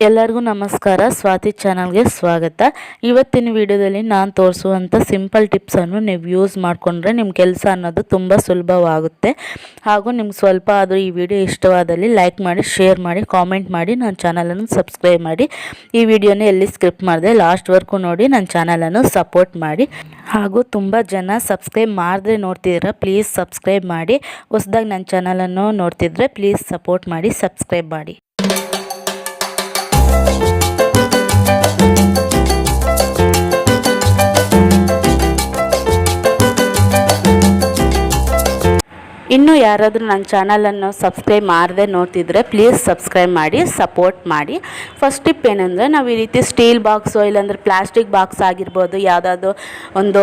ಎಲ್ಲರಿಗೂ ನಮಸ್ಕಾರ. ಸ್ವಾತಿ ಚಾನಲ್ಗೆ ಸ್ವಾಗತ. ಇವತ್ತಿನ ವಿಡಿಯೋದಲ್ಲಿ ನಾನು ತೋರಿಸುವಂಥ ಸಿಂಪಲ್ ಟಿಪ್ಸನ್ನು ನೀವು ಯೂಸ್ ಮಾಡಿಕೊಂಡ್ರೆ ನಿಮ್ಮ ಕೆಲಸ ಅನ್ನೋದು ತುಂಬ ಸುಲಭವಾಗುತ್ತೆ. ಹಾಗೂ ನಿಮ್ಗೆ ಸ್ವಲ್ಪ ಆದರೂ ಈ ವಿಡಿಯೋ ಇಷ್ಟವಾದಲ್ಲಿ ಲೈಕ್ ಮಾಡಿ, ಶೇರ್ ಮಾಡಿ, ಕಾಮೆಂಟ್ ಮಾಡಿ ನನ್ನ ಚಾನಲನ್ನು ಸಬ್ಸ್ಕ್ರೈಬ್ ಮಾಡಿ. ಈ ವಿಡಿಯೋನ ಎಲ್ಲಿ ಸ್ಕ್ರಿಪ್ಟ್ ಮಾಡಿದೆ ಲಾಸ್ಟ್ವರೆಗೂ ನೋಡಿ ನನ್ನ ಚಾನಲನ್ನು ಸಪೋರ್ಟ್ ಮಾಡಿ. ಹಾಗೂ ತುಂಬ ಜನ ಸಬ್ಸ್ಕ್ರೈಬ್ ಮಾಡಿದ್ರೆ ನೋಡ್ತಿದ್ದೀರಾ ಪ್ಲೀಸ್ ಸಬ್ಸ್ಕ್ರೈಬ್ ಮಾಡಿ. ಹೊಸ್ದಾಗಿ ನನ್ನ ಚಾನಲನ್ನು ನೋಡ್ತಿದ್ರೆ ಪ್ಲೀಸ್ ಸಪೋರ್ಟ್ ಮಾಡಿ, ಸಬ್ಸ್ಕ್ರೈಬ್ ಮಾಡಿ. ಇನ್ನೂ ಯಾರಾದರೂ ನನ್ನ ಚಾನಲನ್ನು ಸಬ್ಸ್ಕ್ರೈಬ್ ಮಾಡದೆ ನೋಡ್ತಿದ್ರೆ ಪ್ಲೀಸ್ ಸಬ್ಸ್ಕ್ರೈಬ್ ಮಾಡಿ ಸಪೋರ್ಟ್ ಮಾಡಿ. ಫಸ್ಟ್ ಟಿಪ್ ಏನಂದರೆ ನಾವು ಈ ರೀತಿ ಸ್ಟೀಲ್ ಬಾಕ್ಸು ಇಲ್ಲಾಂದರೆ ಪ್ಲಾಸ್ಟಿಕ್ ಬಾಕ್ಸ್ ಆಗಿರ್ಬೋದು, ಯಾವುದಾದ್ರು ಒಂದು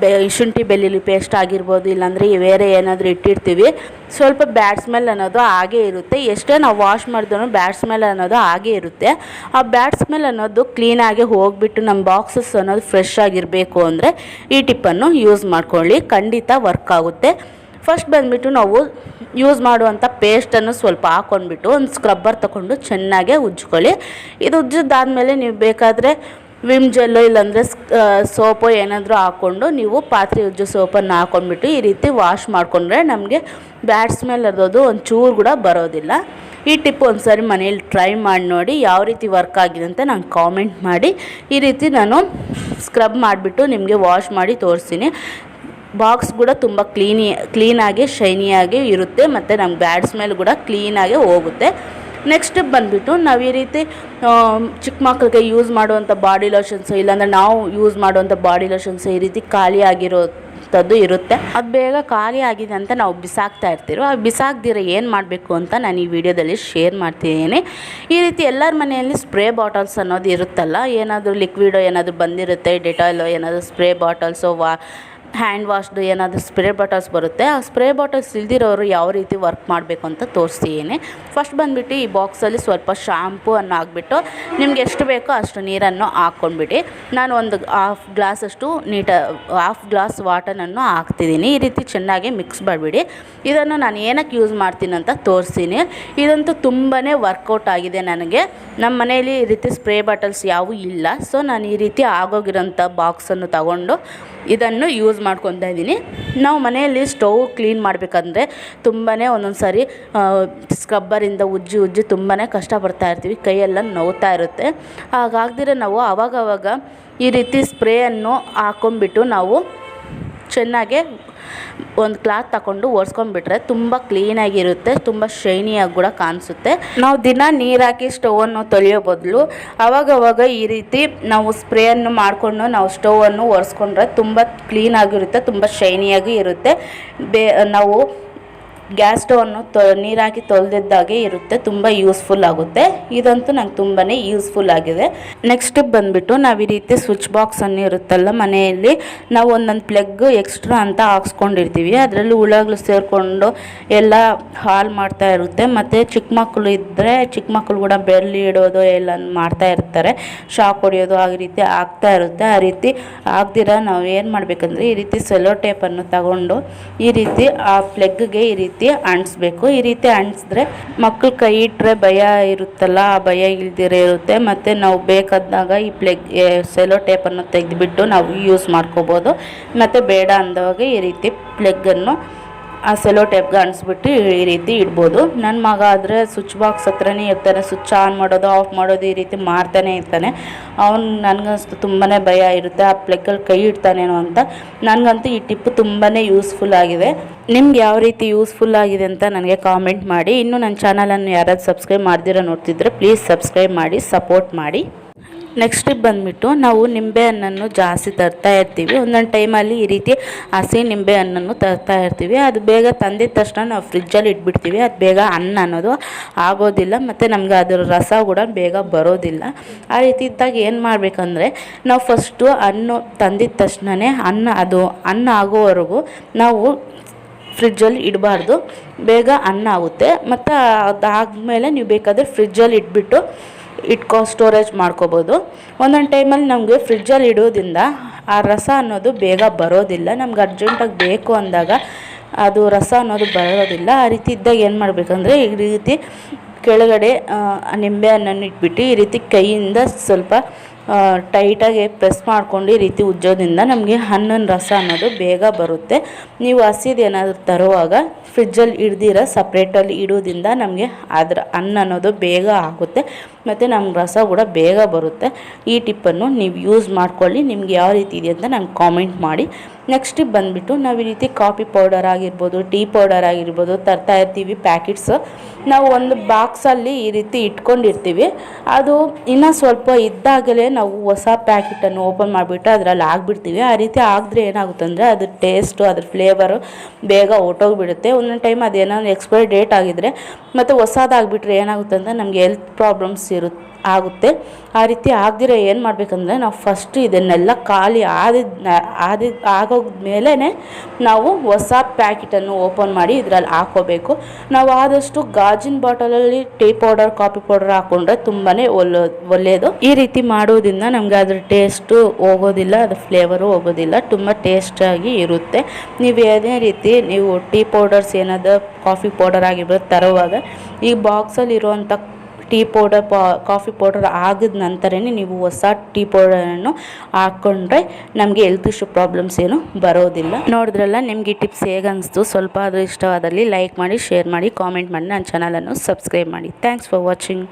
ಬೆ, ಶುಂಠಿ ಬೆಳ್ಳುಳ್ಳಿ ಪೇಸ್ಟ್ ಆಗಿರ್ಬೋದು, ಇಲ್ಲಾಂದರೆ ಬೇರೆ ಏನಾದರೂ ಇಟ್ಟಿರ್ತೀವಿ. ಸ್ವಲ್ಪ ಬ್ಯಾಡ್ ಸ್ಮೆಲ್ ಅನ್ನೋದು ಹಾಗೇ ಇರುತ್ತೆ. ಎಷ್ಟೇ ನಾವು ವಾಶ್ ಮಾಡಿದ್ರು ಬ್ಯಾಡ್ ಸ್ಮೆಲ್ ಅನ್ನೋದು ಹಾಗೇ ಇರುತ್ತೆ. ಆ ಬ್ಯಾಡ್ ಸ್ಮೆಲ್ ಅನ್ನೋದು ಕ್ಲೀನಾಗಿ ಹೋಗಿಬಿಟ್ಟು ನಮ್ಮ ಬಾಕ್ಸಸ್ ಅನ್ನೋದು ಫ್ರೆಶ್ ಆಗಿರಬೇಕು ಅಂದರೆ ಈ ಟಿಪ್ಪನ್ನು ಯೂಸ್ ಮಾಡ್ಕೊಳ್ಳಿ. ಖಂಡಿತ ವರ್ಕ್ ಆಗುತ್ತೆ. ಫಸ್ಟ್ ಬಂದುಬಿಟ್ಟು ನಾವು ಯೂಸ್ ಮಾಡುವಂಥ ಪೇಸ್ಟನ್ನು ಸ್ವಲ್ಪ ಹಾಕ್ಕೊಂಡ್ಬಿಟ್ಟು ಒಂದು ಸ್ಕ್ರಬ್ಬರ್ ತಗೊಂಡು ಚೆನ್ನಾಗೆ ಉಜ್ಜಿಕೊಳ್ಳಿ ಇದು ಉಜ್ಜಿದ್ದಾದಮೇಲೆ ನೀವು ಬೇಕಾದರೆ ವಿಮ್ ಜೆಲ್ಲು ಇಲ್ಲಾಂದರೆ ಸೋಪು ಏನಾದರೂ ಹಾಕ್ಕೊಂಡು ನೀವು ಪಾತ್ರೆ ಉಜ್ಜು ಸೋಪನ್ನು ಹಾಕ್ಕೊಂಡ್ಬಿಟ್ಟು ಈ ರೀತಿ ವಾಶ್ ಮಾಡಿಕೊಂಡ್ರೆ ನಮಗೆ ಬ್ಯಾಡ್ ಸ್ಮೆಲ್ ಇರೋದು, ಒಂದು ಚೂರು ಕೂಡ ಬರೋದಿಲ್ಲ. ಈ ಟಿಪ್ ಒಂದು ಸಾರಿ ಮನೇಲಿ ಟ್ರೈ ಮಾಡಿ ನೋಡಿ ಯಾವ ರೀತಿ ವರ್ಕ್ ಆಗಿದೆ ಅಂತ ನಾನು ಕಾಮೆಂಟ್ ಮಾಡಿ. ಈ ರೀತಿ ನಾನು ಸ್ಕ್ರಬ್ ಮಾಡಿಬಿಟ್ಟು ನಿಮಗೆ ವಾಶ್ ಮಾಡಿ ತೋರಿಸ್ತೀನಿ. ಬಾಕ್ಸ್ ಕೂಡ ತುಂಬ ಕ್ಲೀನಿ, ಕ್ಲೀನಾಗಿ, ಶೈನಿಯಾಗಿ ಇರುತ್ತೆ ಮತ್ತು ನಮ್ಮ ಬ್ಯಾಡ್ ಸ್ಮೆಲ್ ಕೂಡ ಕ್ಲೀನಾಗೆ ಹೋಗುತ್ತೆ. ನೆಕ್ಸ್ಟ್ ಬಂದುಬಿಟ್ಟು ನಾವು ಈ ರೀತಿ ಚಿಕ್ಕ ಮಕ್ಕಳಿಗೆ ಯೂಸ್ ಮಾಡುವಂಥ ಬಾಡಿ ಲೋಷನ್ಸು, ಇಲ್ಲಾಂದರೆ ನಾವು ಯೂಸ್ ಮಾಡುವಂಥ ಬಾಡಿ ಲೋಷನ್ಸು ಈ ರೀತಿ ಖಾಲಿ ಆಗಿರೋಂಥದ್ದು ಇರುತ್ತೆ. ಅದು ಬೇಗ ಖಾಲಿ ಆಗಿದೆ ಅಂತ ನಾವು ಬಿಸಾಕ್ತಾ ಇರ್ತೀವಿ ಆ ಬಿಸಾಕ್ದಿರ ಏನು ಮಾಡಬೇಕು ಅಂತ ನಾನು ಈ ವಿಡಿಯೋದಲ್ಲಿ ಶೇರ್ ಮಾಡ್ತಿದ್ದೀನಿ. ಈ ರೀತಿ ಎಲ್ಲರ ಮನೆಯಲ್ಲಿ ಸ್ಪ್ರೇ ಬಾಟಲ್ಸ್ ಅನ್ನೋದು ಇರುತ್ತಲ್ಲ, ಏನಾದರೂ ಲಿಕ್ವಿಡೋ ಏನಾದರೂ ಬಂದಿರುತ್ತೆ, ಡೆಟಾಲೋ ಏನಾದರೂ ಸ್ಪ್ರೇ ಬಾಟಲ್ಸೋ, ವಾ ಹ್ಯಾಂಡ್ ವಾಶ್ದು ಏನಾದರೂ ಸ್ಪ್ರೇ ಬಾಟಲ್ಸ್ ಬರುತ್ತೆ. ಆ ಸ್ಪ್ರೇ ಬಾಟಲ್ಸ್ ಇಲ್ದಿರೋರು ಯಾವ ರೀತಿ ವರ್ಕ್ ಮಾಡಬೇಕು ಅಂತ ತೋರಿಸ್ತೀನಿ. ಫಸ್ಟ್ ಬಂದುಬಿಟ್ಟು ಈ ಬಾಕ್ಸಲ್ಲಿ ಸ್ವಲ್ಪ ಶಾಂಪೂ ಅನ್ನು ಹಾಕ್ಬಿಟ್ಟು ನಿಮ್ಗೆ ಎಷ್ಟು ಬೇಕೋ ಅಷ್ಟು ನೀರನ್ನು ಹಾಕ್ಕೊಂಡ್ಬಿಟ್ಟು ನಾನು ಒಂದು ಹಾಫ್ ಗ್ಲಾಸಷ್ಟು ನೀಟ ಹಾಫ್ ಗ್ಲಾಸ್ ವಾಟರನ್ನು ಹಾಕ್ತಿದ್ದೀನಿ. ಈ ರೀತಿ ಚೆನ್ನಾಗಿ ಮಿಕ್ಸ್ ಮಾಡಿಬಿಡಿ. ಇದನ್ನು ನಾನು ಏನಕ್ಕೆ ಯೂಸ್ ಮಾಡ್ತೀನಿ ಅಂತ ತೋರಿಸ್ತೀನಿ. ಇದಂತೂ ತುಂಬಾ ವರ್ಕೌಟ್ ಆಗಿದೆ ನನಗೆ. ನಮ್ಮ ಮನೆಯಲ್ಲಿ ಈ ರೀತಿ ಸ್ಪ್ರೇ ಬಾಟಲ್ಸ್ ಯಾವೂ ಇಲ್ಲ. ಸೊ ನಾನು ಈ ರೀತಿ ಆಗೋಗಿರೋಂಥ ಬಾಕ್ಸನ್ನು ತಗೊಂಡು ಇದನ್ನು ಯೂಸ್ ಮಾಡ್ಕೊತಾ ಇದ್ದೀನಿ. ನಾವು ಮನೆಯಲ್ಲಿ ಸ್ಟವ್ ಕ್ಲೀನ್ ಮಾಡಬೇಕಂದ್ರೆ ತುಂಬಾ ಒಂದೊಂದು ಸಾರಿ ಸ್ಕ್ರಬ್ಬರಿಂದ ಉಜ್ಜಿ ಉಜ್ಜಿ ತುಂಬಾ ಕಷ್ಟಪಡ್ತಾ ಇರ್ತೀವಿ. ಕೈಯೆಲ್ಲ ನೋವ್ತಾ ಇರುತ್ತೆ. ಹಾಗಾಗ್ದಿರ ನಾವು ಆವಾಗವಾಗ ಈ ರೀತಿ ಸ್ಪ್ರೇಯನ್ನು ಹಾಕೊಂಡ್ಬಿಟ್ಟು ನಾವು ಚೆನ್ನಾಗೆ ಒಂದು ಕ್ಲಾತ್ ತಗೊಂಡು ಒರೆಸ್ಕೊಂಡ್ಬಿಟ್ರೆ ತುಂಬ ಕ್ಲೀನಾಗಿರುತ್ತೆ ತುಂಬ ಶೈನಿಯಾಗಿ ಕೂಡ ಕಾಣಿಸುತ್ತೆ. ನಾವು ದಿನ ನೀರು ಹಾಕಿ ಸ್ಟವನ್ನು ತೊಳೆಯೋ ಬದಲು ಅವಾಗವಾಗ ಈ ರೀತಿ ನಾವು ಸ್ಪ್ರೇಯನ್ನು ಮಾಡಿಕೊಂಡು ನಾವು ಸ್ಟವನ್ನು ಒರೆಸ್ಕೊಂಡ್ರೆ ತುಂಬ ಕ್ಲೀನಾಗಿರುತ್ತೆ ತುಂಬ ಶೈನಿಯಾಗಿ ಇರುತ್ತೆ. ಬೇ, ನಾವು ಗ್ಯಾಸ್ ಸ್ಟವನ್ನು ತೊ ನೀರು ಹಾಕಿ ತೊಳೆದಿದ್ದಾಗೆ ಇರುತ್ತೆ, ತುಂಬ ಯೂಸ್ಫುಲ್ ಆಗುತ್ತೆ. ಇದಂತೂ ನಂಗೆ ತುಂಬಾ ಯೂಸ್ಫುಲ್ ಆಗಿದೆ. ನೆಕ್ಸ್ಟ್ ಬಂದುಬಿಟ್ಟು ನಾವು ಈ ರೀತಿ ಸ್ವಿಚ್ ಬಾಕ್ಸ್ ಅನ್ನು ಇರುತ್ತಲ್ಲ ಮನೆಯಲ್ಲಿ, ನಾವು ಒಂದೊಂದು ಪ್ಲಗ್ ಎಕ್ಸ್ಟ್ರಾ ಅಂತ ಹಾಕ್ಸ್ಕೊಂಡಿರ್ತೀವಿ. ಅದರಲ್ಲಿ ಹುಳಗಳು ಸೇರಿಕೊಂಡು ಎಲ್ಲ ಹಾಳು ಮಾಡ್ತಾ ಇರುತ್ತೆ. ಮತ್ತು ಚಿಕ್ಕ ಮಕ್ಕಳು ಇದ್ದರೆ ಚಿಕ್ಕ ಮಕ್ಕಳು ಕೂಡ ಬೆರಳು ಇಡೋದು ಎಲ್ಲ ಮಾಡ್ತಾ ಇರ್ತಾರೆ. ಶಾಕ್ ಹೊಡೆಯೋದು ಆ ರೀತಿ ಆಗ್ತಾ ಇರುತ್ತೆ. ಆ ರೀತಿ ಆಗ್ದಿರ ನಾವು ಏನು ಮಾಡಬೇಕಂದ್ರೆ ಈ ರೀತಿ ಸೆಲೋ ಟೇಪನ್ನು ತಗೊಂಡು ಈ ರೀತಿ ಆ ಪ್ಲಗ್ಗೆ ಈ ರೀತಿ ಅಂಟಿಸ್ಬೇಕು. ಈ ರೀತಿ ಅಂಟಿಸಿದ್ರೆ ಮಕ್ಕಳು ಕೈ ಇಟ್ಟರೆ ಭಯ ಇರುತ್ತಲ್ಲ, ಆ ಭಯ ಇಲ್ದಿರೇ ಇರುತ್ತೆ. ಮತ್ತು ನಾವು ಬೇಕಾದಾಗ ಈ ಪ್ಲೆಗ್ ಸೆಲೋ ಟೇಪನ್ನು ತೆಗೆದುಬಿಟ್ಟು ನಾವು ಯೂಸ್ ಮಾಡ್ಕೋಬೋದು. ಮತ್ತು ಬೇಡ ಅಂದವಾಗ ಈ ರೀತಿ ಪ್ಲಗ್ಗನ್ನು ಆ ಸೆಲೋ ಟೇಪ್ಗೆ ಅಂಟಿಸ್ಬಿಟ್ಟು ಈ ರೀತಿ ಇಡ್ಬೋದು. ನನ್ನ ಮಗ ಆದರೆ ಸ್ವಿಚ್ ಬಾಕ್ಸ್ ಹತ್ರನೇ ಇರ್ತಾನೆ, ಸ್ವಿಚ್ ಆನ್ ಮಾಡೋದು, ಆಫ್ ಮಾಡೋದು ಈ ರೀತಿ ಮಾಡ್ತಾನೆ ಇರ್ತಾನೆ. ಅವ್ನು ನನಗಂತೂ ತುಂಬಾ ಭಯ ಇರುತ್ತೆ, ಆ ಪ್ಲೆಗ್ಗಲ್ಲಿ ಕೈ ಇಡ್ತಾನೇನೋ ಅಂತ. ನನಗಂತೂ ಈ ಟಿಪ್ ತುಂಬಾ ಯೂಸ್ಫುಲ್ ಆಗಿದೆ. ನಿಮ್ಗೆ ಯಾವ ರೀತಿ ಯೂಸ್ಫುಲ್ ಆಗಿದೆ ಅಂತ ನನಗೆ ಕಾಮೆಂಟ್ ಮಾಡಿ. ಇನ್ನು ನನ್ನ ಚಾನಲನ್ನು ಯಾರಾದ್ರು ಸಬ್ಸ್ಕ್ರೈಬ್ ಮಾಡ್ದಿರೋ ನೋಡ್ತಿದ್ರೆ ಪ್ಲೀಸ್ ಸಬ್ಸ್ಕ್ರೈಬ್ ಮಾಡಿ, ಸಪೋರ್ಟ್ ಮಾಡಿ. ನೆಕ್ಸ್ಟ್ ಬಂದುಬಿಟ್ಟು ನಾವು ನಿಂಬೆ ಹಣ್ಣನ್ನು ಜಾಸ್ತಿ ತರ್ತಾ ಇರ್ತೀವಿ. ಒಂದೊಂದು ಟೈಮಲ್ಲಿ ಈ ರೀತಿ ಹಸಿ ನಿಂಬೆ ಹಣ್ಣನ್ನು ತರ್ತಾ ಇರ್ತೀವಿ. ಅದು ಬೇಗ ತಂದಿದ ತಕ್ಷಣ ನಾವು ಫ್ರಿಜ್ಜಲ್ಲಿ ಇಟ್ಬಿಡ್ತೀವಿ. ಅದು ಬೇಗ ಅನ್ನ ಅನ್ನೋದು ಆಗೋದಿಲ್ಲ ಮತ್ತು ನಮ್ಗೆ ಅದರ ರಸ ಕೂಡ ಬೇಗ ಬರೋದಿಲ್ಲ. ಆ ರೀತಿ ಇದ್ದಾಗ ಏನು ಮಾಡಬೇಕಂದ್ರೆ ನಾವು ಫಸ್ಟು ಹಣ್ಣು ತಂದಿದ ತಕ್ಷಣವೇ ಅನ್ನ, ಅದು ಅನ್ನ ಆಗೋವರೆಗೂ ನಾವು ಫ್ರಿಜ್ಜಲ್ಲಿ ಇಡಬಾರ್ದು. ಬೇಗ ಅನ್ನ ಆಗುತ್ತೆ. ಮತ್ತು ಅದಾದಮೇಲೆ ನೀವು ಬೇಕಾದರೆ ಫ್ರಿಜ್ಜಲ್ಲಿ ಇಟ್ಬಿಟ್ಟು ಇಟ್ಕೊ ಸ್ಟೋರೇಜ್ ಮಾಡ್ಕೋಬೋದು. ಒಂದೊಂದು ಟೈಮಲ್ಲಿ ನಮಗೆ ಫ್ರಿಜ್ಜಲ್ಲಿ ಇಡೋದ್ರಿಂದ ಆ ರಸ ಅನ್ನೋದು ಬೇಗ ಬರೋದಿಲ್ಲ. ನಮ್ಗೆ ಅರ್ಜೆಂಟಾಗಿ ಬೇಕು ಅಂದಾಗ ಅದು ರಸ ಅನ್ನೋದು ಬರೋದಿಲ್ಲ. ಆ ರೀತಿ ಇದ್ದಾಗ ಏನು ಮಾಡಬೇಕಂದ್ರೆ ಈ ರೀತಿ ಕೆಳಗಡೆ ನಿಂಬೆ ಹಣ್ಣನ್ನು ಇಟ್ಬಿಟ್ಟು ಈ ರೀತಿ ಕೈಯಿಂದ ಸ್ವಲ್ಪ ಟೈಟಾಗಿ ಪ್ರೆಸ್ ಮಾಡ್ಕೊಂಡು ಈ ರೀತಿ ಉಜ್ಜೋದ್ರಿಂದ ನಮಗೆ ಹಣ್ಣಿನ ರಸ ಅನ್ನೋದು ಬೇಗ ಬರುತ್ತೆ. ನೀವು ಹಸಿದು ಏನಾದರೂ ತರುವಾಗ ಫ್ರಿಜ್ಜಲ್ಲಿ ಹಿಡ್ದಿರ ಸಪ್ರೇಟಲ್ಲಿ ಇಡೋದ್ರಿಂದ ನಮಗೆ ಅದರ ಹಣ್ಣು ಅನ್ನೋದು ಬೇಗ ಆಗುತ್ತೆ. ಮತ್ತು ನಮ್ಗೆ ರಸ ಕೂಡ ಬೇಗ ಬರುತ್ತೆ. ಈ ಟಿಪ್ಪನ್ನು ನೀವು ಯೂಸ್ ಮಾಡ್ಕೊಳ್ಳಿ. ನಿಮ್ಗೆ ಯಾವ ರೀತಿ ಇದೆ ಅಂತ ನಂಗೆ ಕಾಮೆಂಟ್ ಮಾಡಿ. ನೆಕ್ಸ್ಟ್ ಬಂದುಬಿಟ್ಟು ನಾವು ಈ ರೀತಿ ಕಾಫಿ ಪೌಡರ್ ಆಗಿರ್ಬೋದು ಟೀ ಪೌಡರ್ ಆಗಿರ್ಬೋದು, ತರ್ತಾ ಇರ್ತೀವಿ ಪ್ಯಾಕೆಟ್ಸ್ ನಾವು ಒಂದು ಬಾಕ್ಸಲ್ಲಿ ಈ ರೀತಿ ಇಟ್ಕೊಂಡಿರ್ತೀವಿ. ಅದು ಇನ್ನೂ ಸ್ವಲ್ಪ ಇದ್ದಾಗಲೇ ನಾವು ಹೊಸ ಪ್ಯಾಕೆಟನ್ನು ಓಪನ್ ಮಾಡಿಬಿಟ್ಟು ಅದರಲ್ಲಿ ಆಗಿಬಿಡ್ತೀವಿ ಆ ರೀತಿ ಆಗಿದ್ರೆ ಏನಾಗುತ್ತಂದರೆ ಅದ್ರ ಟೇಸ್ಟು ಅದ್ರ ಫ್ಲೇವರು ಬೇಗ ಹೊರ್ಟೋಗ್ಬಿಡುತ್ತೆ ಒಂದೊಂದು ಟೈಮ್ ಅದೇನೋ ಎಕ್ಸ್ಪೈರಿ ಡೇಟ್ ಆಗಿದ್ದರೆ ಮತ್ತು ಹೊಸದಾಗ್ಬಿಟ್ರೆ ಏನಾಗುತ್ತೆ ಅಂದರೆ ನಮಗೆ ಹೆಲ್ತ್ ಪ್ರಾಬ್ಲಮ್ಸ್ ಇರುತ್ತೆ ಆಗುತ್ತೆ. ಆ ರೀತಿ ಆಗದಿರ ಏನು ಮಾಡಬೇಕಂದ್ರೆ ನಾವು ಫಸ್ಟ್ ಇದನ್ನೆಲ್ಲ ಖಾಲಿ ಆದಿದ ಆದಿ ಆಗೋದ್ಮೇಲೆ ನಾವು ಹೊಸ ಪ್ಯಾಕೆಟನ್ನು ಓಪನ್ ಮಾಡಿ ಇದರಲ್ಲಿ ಹಾಕೋಬೇಕು. ನಾವು ಆದಷ್ಟು ಗಾಜಿನ ಬಾಟಲಲ್ಲಿ ಟೀ ಪೌಡರ್ ಕಾಫಿ ಪೌಡರ್ ಹಾಕೊಂಡ್ರೆ ತುಂಬಾ ಒಳ್ಳೆ ಒಳ್ಳೆಯದು ಈ ರೀತಿ ಮಾಡೋದ್ರಿಂದ ನಮಗೆ ಅದ್ರ ಟೇಸ್ಟು ಹೋಗೋದಿಲ್ಲ, ಅದ್ರ ಫ್ಲೇವರು ಹೋಗೋದಿಲ್ಲ, ತುಂಬ ಟೇಸ್ಟಾಗಿ ಇರುತ್ತೆ. ನೀವು ಯಾವುದೇ ರೀತಿ, ನೀವು ಟೀ ಪೌಡರ್ಸ್ ಏನಾದರೂ ಕಾಫಿ ಪೌಡರ್ ಆಗಿರ್ಬೋದು ತರುವಾಗ ಈ ಬಾಕ್ಸಲ್ಲಿ ಇರುವಂಥ ಟೀ ಪೌಡರ್ ಕಾಫಿ ಪೌಡರ್ ಆಗಿದ ನಂತರನೇ ನೀವು ಹೊಸ ಟೀ ಪೌಡರನ್ನು ಹಾಕ್ಕೊಂಡ್ರೆ ನಮಗೆ ಹೆಲ್ತ್ ಇಶ್ಯೂ ಪ್ರಾಬ್ಲಮ್ಸ್ ಏನು ಬರೋದಿಲ್ಲ. ನೋಡಿದ್ರಲ್ಲ, ನಿಮಗೆ ಈ ಟಿಪ್ಸ್ ಹೇಗೆ ಅನಿಸ್ತು? ಸ್ವಲ್ಪ ಆದರೂ ಇಷ್ಟವಾದಲ್ಲಿ ಲೈಕ್ ಮಾಡಿ ಶೇರ್ ಮಾಡಿ ಕಾಮೆಂಟ್ ಮಾಡಿ. ನನ್ನ ಚಾನಲನ್ನು ಸಬ್ಸ್ಕ್ರೈಬ್ ಮಾಡಿ. Thanks for watching